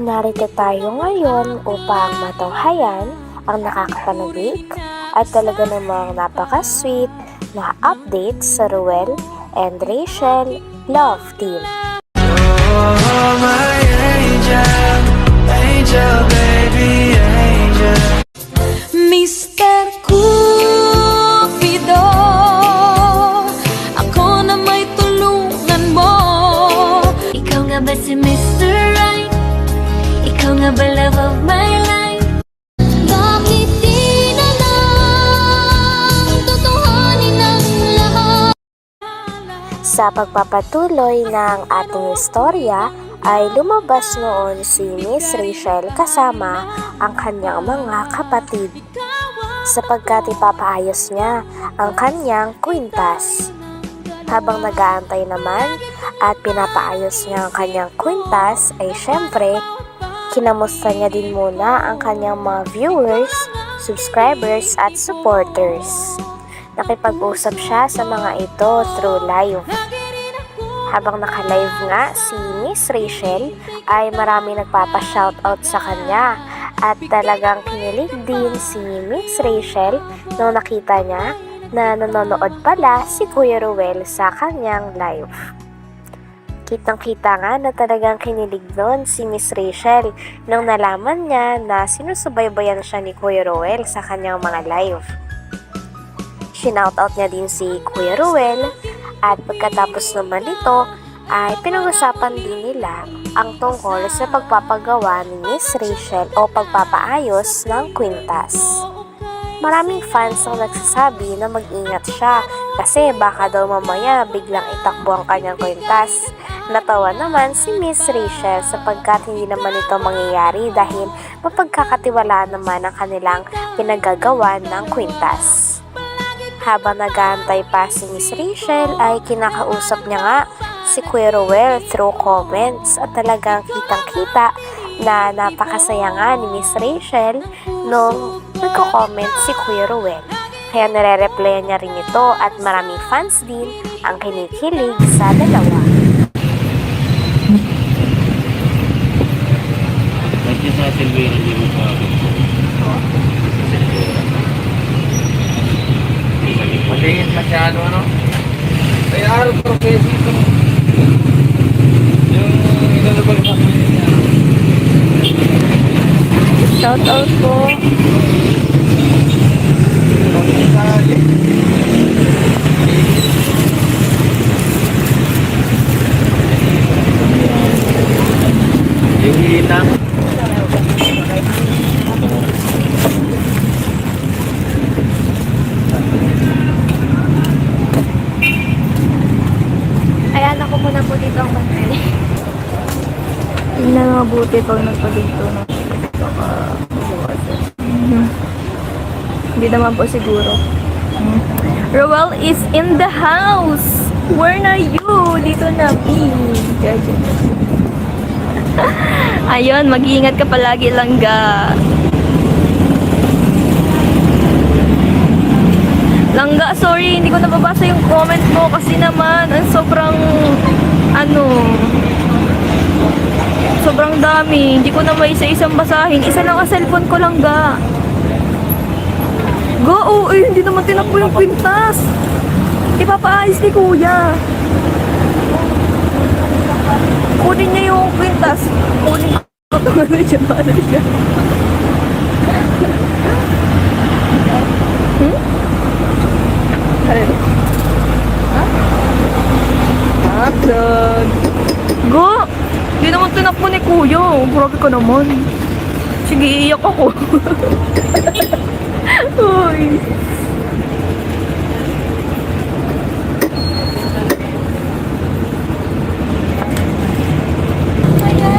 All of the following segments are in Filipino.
Narito tayo ngayon upang matunghayan ang nakakapanabik at talaga namang napaka-sweet na update sa Ruel and Rachel Love Team. Oh, my Sa pagpapatuloy ng ating istorya ay lumabas noon si Miss Rachel kasama ang kanyang mga kapatid sapagkat ipapaayos niya ang kanyang kwintas. Habang nag-aantay naman at pinapaayos niya ang kanyang kwintas ay syempre kinamusta niya din muna ang kanyang mga viewers, subscribers at supporters. Nakipag-usap siya sa mga ito through live. Habang naka-live nga si Miss Rachel ay marami nagpapa-shoutout sa kanya at talagang kinilig din si Miss Rachel nung nakita niya na nanonood pala si Kuya Ruel sa kanyang live. Kitang-kita nga na talagang kinilig noon si Miss Rachel nung nalaman niya na sinusubaybayan siya ni Kuya Ruel sa kanyang mga live. Sinoutout niya din si Kuya Ruel at pagkatapos naman nito ay pinag-usapan din nila ang tungkol sa pagpapagawa ni Miss Rachel o pagpapaayos ng kwintas. Maraming fans ang nagsasabi na mag-ingat siya kasi baka daw mamaya biglang itakbo ang kanyang kwintas. Natawa naman si Miss Rachel sapagkat hindi naman ito mangyayari dahil mapagkakatiwalaan naman ang kanilang pinagagawa ng kwintas. Habang nag-aantay pa si Miss Rachel ay kinakausap niya nga si Kuya through comments at talagang kitang-kita na napakasaya nga ni Miss Rachel nung nagko-comment si Kuya Ruel. Kaya nare-replyan niya rin ito at maraming fans din ang kinikilig sa dalawa. Silvera, hindi mo pa Maliit masyado, ano? Kaya araw profesi ito. Yung inalabag sa kanya. Shoutout po. Yung hinang. Ayan ako muna po dito ang bantay. Tingnan mabuti pag nagpagito na. Baka Mhm. Hindi naman po siguro. Mhm. Roel is in the house! Where na you? Dito na, B. Ayun, mag-iingat ka palagi lang ga. Langga, sorry, hindi ko nababasa yung comment mo kasi naman, ang sobrang, ano, sobrang dami. Hindi ko na may isa-isang basahin. Isa lang ang cellphone ko lang ga. Go, oh, eh, hindi naman tinakbo yung kwintas. Ipapaayos ni kuya. Kunin niya yung kwintas. Kunin ko. Ano siya, ano siya. Hmm? Ano? Hotdog. Go! Naman tinakbo ni kuya. Grabe ka naman. Sige, iiyak ako. Uy.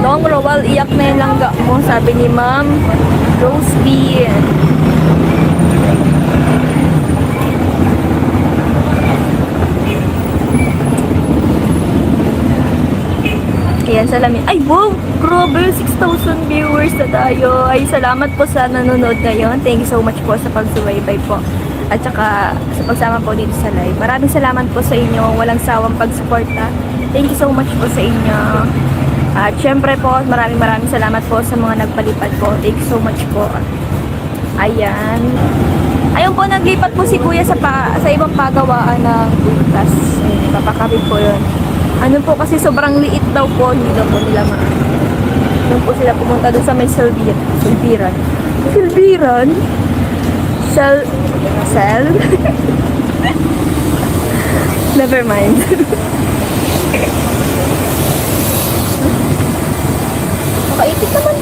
Long Rowal, iyak na yung langga mo, sabi ni Ma'am Rose Bean. Ayan, salamin. Ay, wow! Grabe, 6,000 viewers na tayo. Ay, salamat po sa nanonood ngayon. Thank you so much po sa pagsubaybay po. At saka sa pagsama po dito sa live. Maraming salamat po sa inyo. Walang sawang pagsuporta. Thank you so much po sa inyo. At syempre po, maraming maraming salamat po sa mga nagpalipad po. Thank you so much po. Ayan. Ayun po, naglipat po si Kuya sa, pa, sa ibang pagawaan ng butas. Papakabit po yun. Ano po kasi sobrang liit daw po, hindi daw po nila ma... Doon po sila pumunta doon sa may Silvir, Silviran. Silviran? Sel... Sel? Never mind. Makaipit naman.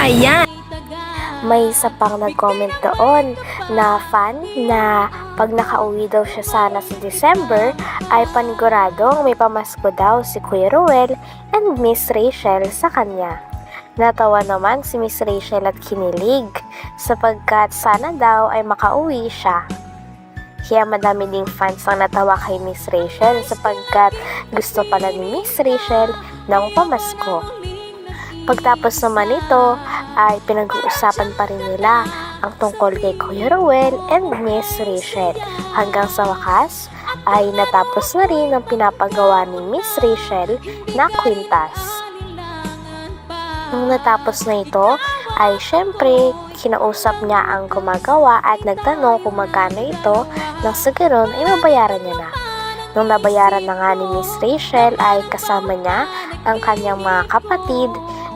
Ayan. May isa pang nag-comment doon na fan na pag nakauwi daw siya sana sa December ay paniguradong may pamasko daw si Kuya Ruel and Miss Rachel sa kanya. Natawa naman si Miss Rachel at kinilig sapagkat sana daw ay makauwi siya. Kaya madami ding fans ang natawa kay Miss Rachel sapagkat gusto pala ni Miss Rachel ng pamasko. Pagtapos naman nito ay pinag-uusapan pa rin nila ang tungkol kay Kuya Ruel and Miss Rachel. Hanggang sa wakas ay natapos na rin ang pinapagawa ni Miss Rachel na kwintas. Nung natapos na ito, ay syempre kinausap niya ang gumagawa at nagtanong kung magkano ito nang sa ganon ay mabayaran niya na. Nung nabayaran na nga ni Miss Rachel ay kasama niya ang kanyang mga kapatid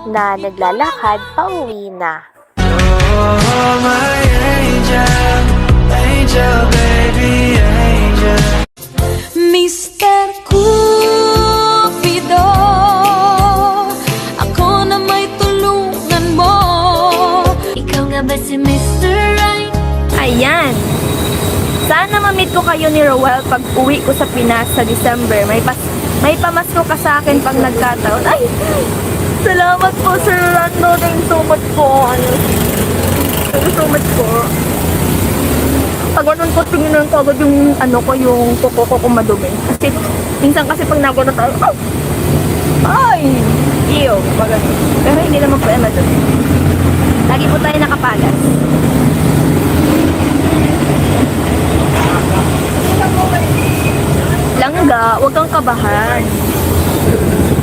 na naglalakad pa uwi na. Oh, my angel, angel, baby, angel. Mr. Cupido Ako na may tulungan mo Ikaw nga ba si Mr. Right? Ayan. Sana ma-meet ko kayo ni Roel pag uwi ko sa Pinas sa December. May pas may pamasko ka sa akin pag nagkataon. Ay! Salamat po, Sir Rando. Thank you so much po. Ano, thank you so much po. Pag ko, tingnan ko agad yung ano ko, yung kuko ko kung madumi. Kasi, minsan kasi pag nagulat tayo, oh! Ay! Ew! Pag. Pero hindi naman po yan madumi. Lagi po tayo nakapalas. Langga, huwag kang kabahan.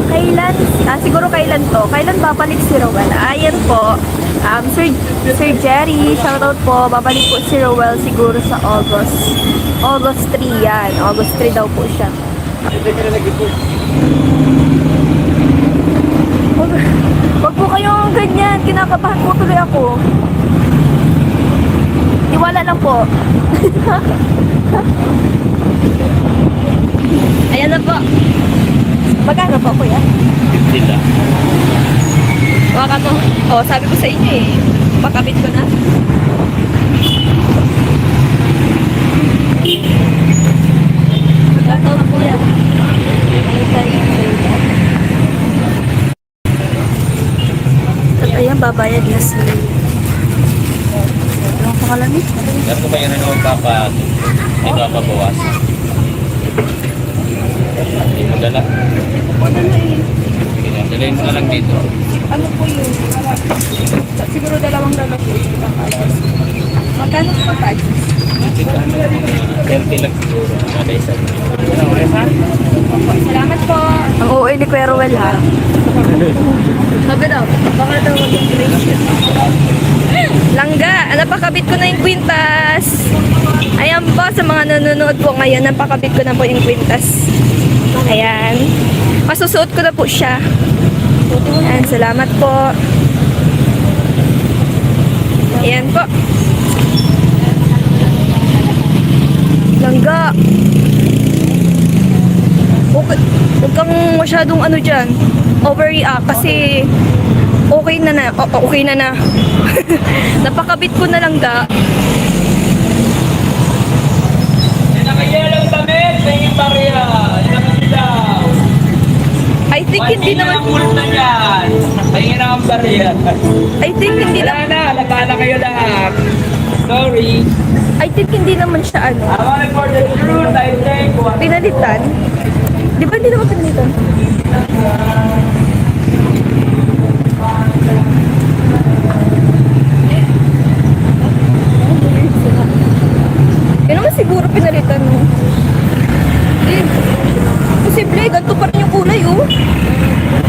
Kailan, ah, siguro kailan to? Kailan babalik si Rowell? Ayan po. Um, Sir, Sir Jerry, shoutout po. Babalik po si Rowell siguro sa August. August 3 yan. August 3 daw po siya. Huwag, huwag po kayong ganyan. Kinakabahan po tuloy ako. Iwala lang po. Ayan na po. Magkano po, kuya? 50 lang. Baka to. Oh, sabi ko sa inyo eh. Pakabit ko na. Magkano po yan? At ayan, babayad na si... Ano ko kalamit? Meron ko ba yun ano papa, may papabawas? Hindi mo dala. Sige, dalhin mo na lang dito. Ano po yun? Siguro dalawang lalaki. Magkano ano, mga 30 lang siguro. Kada isa. Salamat po. Ang OA ni Kuya Ruel ha. Sabi daw, baka daw. Langga, napakabit ko na yung kwintas. Ayan po, sa mga nanonood po ngayon, napakabit ko na po yung kwintas. Ayan. Masusuot ko na po siya. Ayan, salamat po. Ayan po. Langga. Okay, huwag kang masyadong ano dyan, overreact kasi okay na na, o- okay na na. Napakabit ko na lang ga. Nakayelong damit, may barya. Think hindi naman, na yan. Tingin ang barya. I think hindi Wala na, na, nagkala kayo lahat. Sorry. I think hindi naman siya ano, I wanna for the truth, I think. Pinalitan. Di ba hindi naman pinalitan? Yun naman siguro pinalitan mo. Hindi. Posible, ganito pa rin yung kulay, oh. Dati lang. Tinitibok ng puso ko ito Lagi